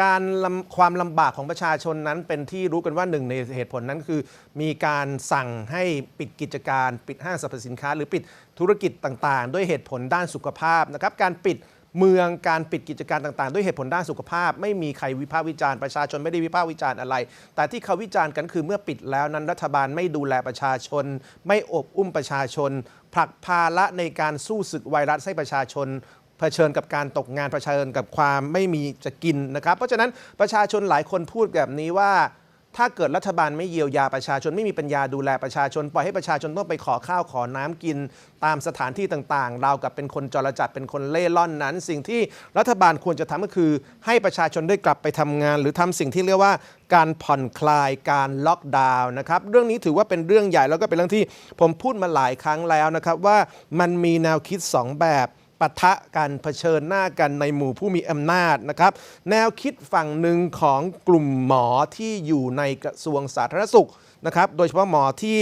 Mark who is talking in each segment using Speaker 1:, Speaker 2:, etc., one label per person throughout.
Speaker 1: การความลำบากของประชาชนนั้นเป็นที่รู้กันว่าหนึ่งในเหตุผลนั้นคือ มีการสั่งให้ปิดกิจการ ปิดห้างสรรพสินค้า หรือปิดธุรกิจต่างๆ ด้วยเหตุผลด้านสุขภาพนะครับการปิดเมืองการปิดกิจการต่างๆ ด้วยเหตุผลด้านสุขภาพ ไม่มีใครวิพากษ์วิจารณ์ประชาชนไม่ได้วิพากษ์วิจารณ์อะไร แต่ที่เขาวิจารณ์กันคือเมื่อปิดแล้วนั้นรัฐบาลไม่ดูแลประชาชน ไม่อบอุ้มประชาชนผลักภาระในการสู้ศึกไวรัสให้ประชาชน ผชิญกับการตกงานเผชิญกับความไม่มีจะกินนะครับ เพราะฉะนั้นประชาชนหลายคนพูดแบบนี้ว่า ถ้าเกิดรัฐบาลไม่เยียวยาประชาชนไม่มีปัญญาดูแลประชาชน ปล่อยให้ประชาชนต้องไปขอข้าวขอน้ำกิน ตามสถานที่ต่างๆเรากับเป็นคนจรจัดเป็นคนเล่ร่อนนั้น สิ่งที่รัฐบาลควรจะทำก็คือ ให้ประชาชนได้กลับไปทำงาน หรือทำสิ่งที่เรียกว่าการผ่อนคลายการล็อกดาวน์นะครับเรื่องนี้ถือว่าเป็นเรื่องใหญ่แล้วก็เป็นเรื่องที่ผมพูดมาหลายครั้งแล้วนะครับว่ามันมีแนวคิดสองแบบ ปะทะกันเผชิญหน้ากันในหมู่ผู้มีอำนาจนะครับแนวคิดฝั่งหนึ่งของกลุ่มหมอที่อยู่ในกระทรวงสาธารณสุขนะครับโดยเฉพาะหมอที่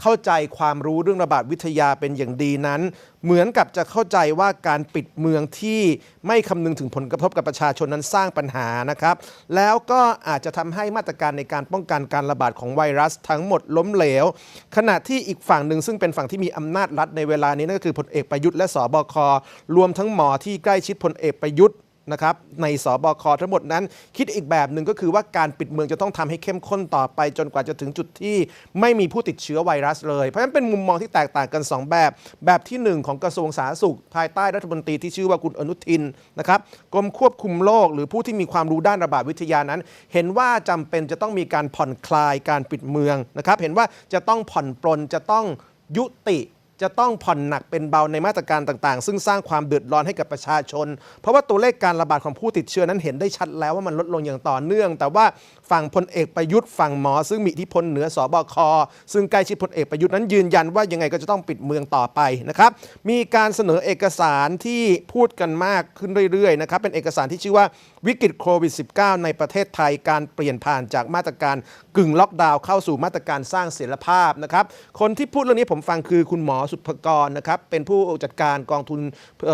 Speaker 1: เข้าใจความรู้เรื่องระบาดวิทยาเป็นอย่างดีนั้น เหมือนกับจะเข้าใจว่าการปิดเมืองที่ไม่คำนึงถึงผลกระทบกับประชาชนนั้นสร้างปัญหานะครับ แล้วก็อาจจะทำให้มาตรการในการป้องกันการระบาดของไวรัสทั้งหมดล้มเหลว ขณะที่อีกฝั่งหนึ่งซึ่งเป็นฝั่งที่มีอำนาจรัฐในเวลานี้นั่นก็คือพลเอกประยุทธ์และสบครวมทั้งหมอที่ใกล้ชิดพลเอกประยุทธ์ นะครับในสบคทั้งหมดนั้น คิดอีกแบบหนึ่งก็คือว่าการปิดเมืองจะต้องทำให้เข้มข้นต่อไป จนกว่าจะถึงจุดที่ไม่มีผู้ติดเชื้อไวรัสเลย เพราะฉะนั้นเป็นมุมมองที่แตกต่างกัน 2 แบบ แบบที่ 1 ของกระทรวงสาธารณสุข ภายใต้รัฐมนตรีที่ชื่อว่าคุณอนุทินนะครับกรมควบคุมโรคหรือผู้ที่มีความรู้ด้านระบาดวิทยานั้น เห็นว่าจำเป็นจะต้องมีการผ่อนคลายการปิดเมืองนะครับเห็นว่าจะต้องผ่อนปลนจะต้องยุติ จะต้องผ่อนหนักเป็นเบาในมาตรการต่างๆ ซึ่งสร้างความเดือดร้อนให้กับประชาชน เพราะว่าตัวเลขการระบาดของผู้ติดเชื้อนั้นเห็นได้ชัดแล้วว่ามันลดลงอย่างต่อเนื่อง แต่ว่า ฝั่งพลเอกประยุทธ์ฝั่งหมอ ซึ่งมีอิทธิพลเหนือสบค ซึ่งใกล้ชิดพลเอกประยุทธ์นั้นยืนยันว่ายังไงก็จะต้องปิดเมืองต่อไปนะครับ มีการเสนอเอกสารที่พูดกันมากขึ้นเรื่อยๆนะครับเป็นเอกสารที่ชื่อว่าวิกฤตโควิด -19 ในประเทศไทยการเปลี่ยนผ่านจากมาตรการกึ่งล็อกดาวน์เข้าสู่มาตรการสร้างเสถียรภาพนะครับ คนที่พูดเรื่องนี้ผมฟังคือคุณหมอสุภกรนะครับเป็นผู้จัดการกองทุน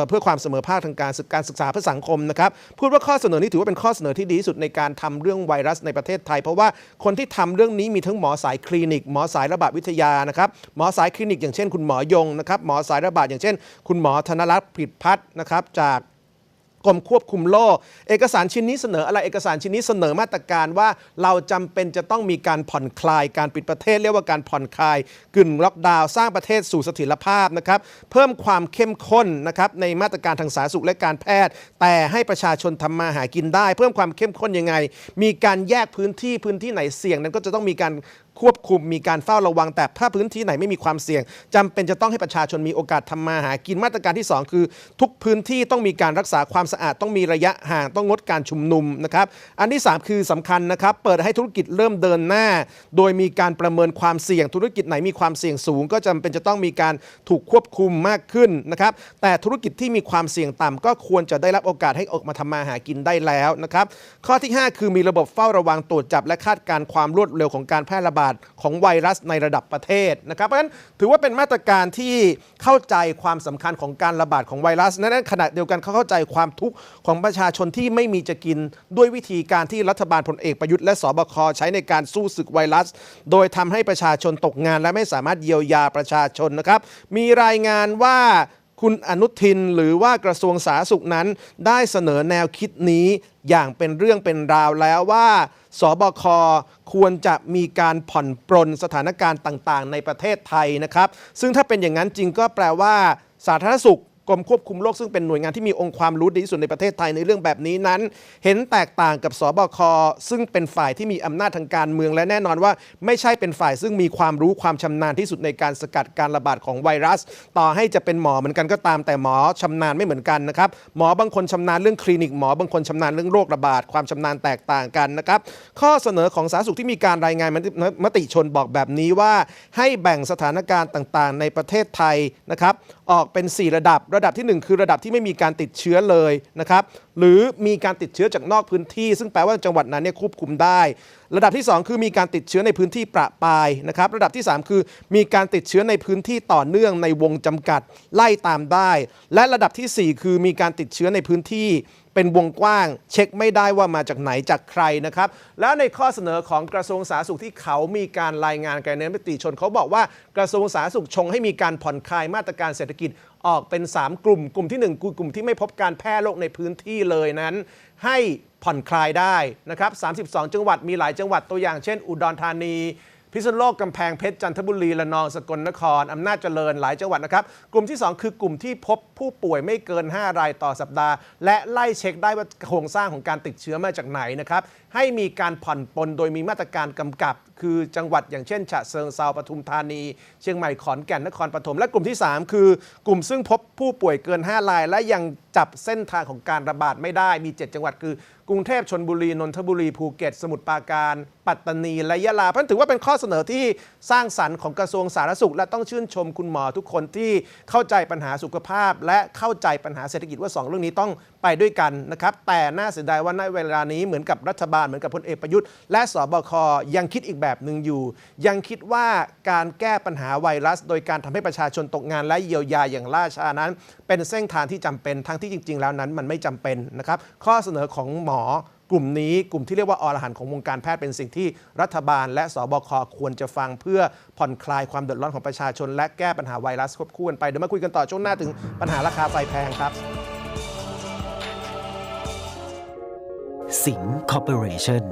Speaker 1: เพื่อความเสมอภาคทางการศึกษาเพื่อสังคมนะครับพูดว่าข้อเสนอนี้ถือว่าเป็นข้อเสนอที่ดีที่สุดในการทำเรื่องไวรัสในประประเทศไทย เพราะว่าคนที่ทำเรื่องนี้มีทั้งหมอสายคลินิก หมอสายระบาดวิทยานะครับหมอสายคลินิก อย่างเช่น คุณหมอยงนะครับหมอสายระบาดอย่างเช่น คุณหมอธนรัตน์ผิดพัฒน์นะครับจาก กรมควบคุมโรคเอกสารชิ้นนี้เสนออะไรเอกสารชิ้นนี้เสนอมาตรการว่าเราจำเป็นจะต้องมีการผ่อนคลายการปิดประเทศเรียกว่าการผ่อนคลายกึ่งล็อกดาวน์สร้างประเทศสู่เสถียรภาพนะครับเพิ่มความเข้มข้นนะครับในมาตรการทางสาธารณสุขและการแพทย์ แต่ให้ประชาชนทำมาหากินได้ เพิ่มความเข้มข้นยังไง มีการแยกพื้นที่พื้นที่ไหนเสี่ยงนั้นก็จะต้องมีการ ควบคุมมีการเฝ้าระวังแต่ถ้าพื้นที่ไหนไม่มีความเสี่ยงจำเป็นจะต้องให้ประชาชนมีโอกาสทำมาหากินมาตรการที่ 2 คือ ทุกพื้นที่ต้องมีการรักษาความสะอาดต้องมีระยะห่างต้องงดการชุมนุมนะครับอันที่ 3 คือสำคัญนะครับเปิดให้ธุรกิจเริ่มเดินหน้า โดยมีการประเมินความเสี่ยง ธุรกิจไหนมีความเสี่ยงสูง ก็จำเป็นจะต้องมีการถูกควบคุมมากขึ้นนะครับแต่ธุรกิจที่มีความเสี่ยงต่ำก็ควรจะได้รับโอกาสให้ออกมาทำมาหากินได้แล้วนะครับข้อที่ 5 คือมีระบบเฝ้าระวังตรวจจับและคาดการณ์ความรวดเร็วของการแพร่ระบาดของไวรัสในระดับประเทศนะครับเพราะฉะนั้นถือว่าเป็นมาตรการที่เข้าใจความสำคัญของการระบาดของไวรัสนั้นขณะเดียวกันเขาเข้าใจความทุกข์ของประชาชนที่ไม่มีจะกินด้วยวิธีการที่รัฐบาลพลเอกประยุทธ์และสบคใช้ในการสู้ศึกไวรัส โดยทำให้ประชาชนตกงานและไม่สามารถเยียวยาประชาชนนะครับ มีรายงานว่า คุณอนุทินหรือว่ากระทรวงสาธารณสุขนั้น ได้เสนอแนวคิดนี้อย่างเป็นเรื่องเป็นราวแล้วว่าสบคควรจะมีการผ่อนปรนสถานการณ์ต่าง ๆ ในประเทศไทยนะครับ ซึ่งถ้าเป็นอย่างนั้นจริงก็แปลว่า สาธารณสุข กรมควบคุมโรคซึ่งเป็นหน่วยงานที่มีองค์ความรู้ดีที่สุดในประเทศไทยในเรื่องแบบนี้นั้น เห็นแตกต่างกับสบคซึ่งเป็นฝ่ายที่มีอำนาจทางการเมืองและแน่นอนว่า ไม่ใช่เป็นฝ่ายซึ่งมีความรู้ความชำนาญที่สุดในการสกัดการระบาดของไวรัส ต่อให้จะเป็นหมอเหมือนกันก็ตามแต่หมอชำนาญไม่เหมือนกันนะครับหมอบางคนชำนาญเรื่องคลินิกหมอบางคนชำนาญเรื่องโรคระบาดความชำนาญแตกต่างกันนะครับข้อเสนอของสาธารณสุขที่มีการรายงานมติมติชนบอกแบบนี้ว่า ให้แบ่งสถานการณ์ต่างๆ ในประเทศไทยนะครับออกเป็น 4 ระดับระดับทีหนึ่1 คือระดับที่ไม่มีการติดเชื้อเลยนะครับหรือมีการติดเชื้อจากนอกพื้นที่ ซึ่งแปลว่าจังหวัดนั้นเนี่ยควบคุมได้ ระดับที่ 2 คือมีการติดเชื้อในพื้นที่ประปรายนะครับระดับที่ 3 คือมีการติดเชื้อในพื้นที่ต่อเนื่องในวงจำกัดไล่ตามได้ และระดับทีสี่ 4 คือมีการติดเชื้อในพื้นที่เป็นวงกว้าง เช็คไม่ได้ว่ามาจากไหนจากใครนะครับ แล้วในข้อเสนอของกระทรวงสาธารณสุขที่เขามีการรายงานการเน้นมติชนเขาบอกว่ากระทรวงสาธารณสุขชงให้มีการผ่อนคลายมาตรการเศรษฐกิจ ออกเป็น 3 กลุ่ม กลุ่มที่ 1 คือกลุ่มที่ไม่พบการแพร่โรคในพื้นที่เลยนั้น ให้ผ่อนคลายได้นะครับ32 จังหวัดมีหลายจังหวัดตัวอย่างเช่น อุดรธานี พิษณุโลกกำแพงเพชรจันทบุรีระนองสกลนครอำนาจเจริญหลายจังหวัดนะครับกลุ่มที่ 2 คือกลุ่มที่พบผู้ป่วยไม่เกิน 5 รายต่อสัปดาห์ และไล่เช็คได้ว่าโครงสร้างของการติดเชื้อมาจากไหนนะครับให้มีการผ่อนปลนโดยมีมาตรการกำกับ คือจังหวัดอย่างเช่น ฉะเชิงเซาปทุมธานี เชียงใหม่ขอนแก่นนครปฐมและกลุ่มที่ 3 คือกลุ่มซึ่งพบผู้ป่วยเกิน 5 รายและยัง จับเส้นทางของการระบาดไม่ได้มี 7 จังหวัดคือ กรุงเทพชนบุรีนนทบุรีภูเก็ต สมุทรปราการ ปัตตานีและยะลาเพราะฉะนั้นถือว่าเป็นข้อเสนอที่สร้างสรรค์ของกระทรวงสาธารณสุข และต้องชื่นชมคุณหมอทุกคนที่เข้าใจปัญหาสุขภาพ และเข้าใจปัญหาเศรษฐกิจว่า 2 เรื่องนี้ต้องไปด้วยกันนะครับแต่น่าเสียดายว่าในเวลานี้เหมือนกับรัฐบาลเหมือนกับพลเอกประยุทธ์และสบคยังคิดอีกแบบหนึ่งอยู่ ยังคิดว่าการแก้ปัญหาไวรัส โดยการทำให้ประชาชนตกงานและเยียวยาอย่างล่าช้านั้น เป็นเส้นทางที่จำเป็นทั้งที่จริง ๆ แล้วนั้นมันไม่จำเป็นนะครับข้อเสนอของหมอกลุ่มนี้กลุ่มที่เรียกว่าอรหันต์ของวงการแพทย์เป็นสิ่งที่รัฐบาล และสบคควรจะฟังเพื่อผ่อนคลายความเดือดร้อนของประชาชน และแก้ปัญหาไวรัสควบคู่กันไปเดี๋ยวมาคุยกันต่อช่วงหน้าถึงปัญหาราคาไฟแพงครับ
Speaker 2: สิงห์คอร์ปอเรชั่น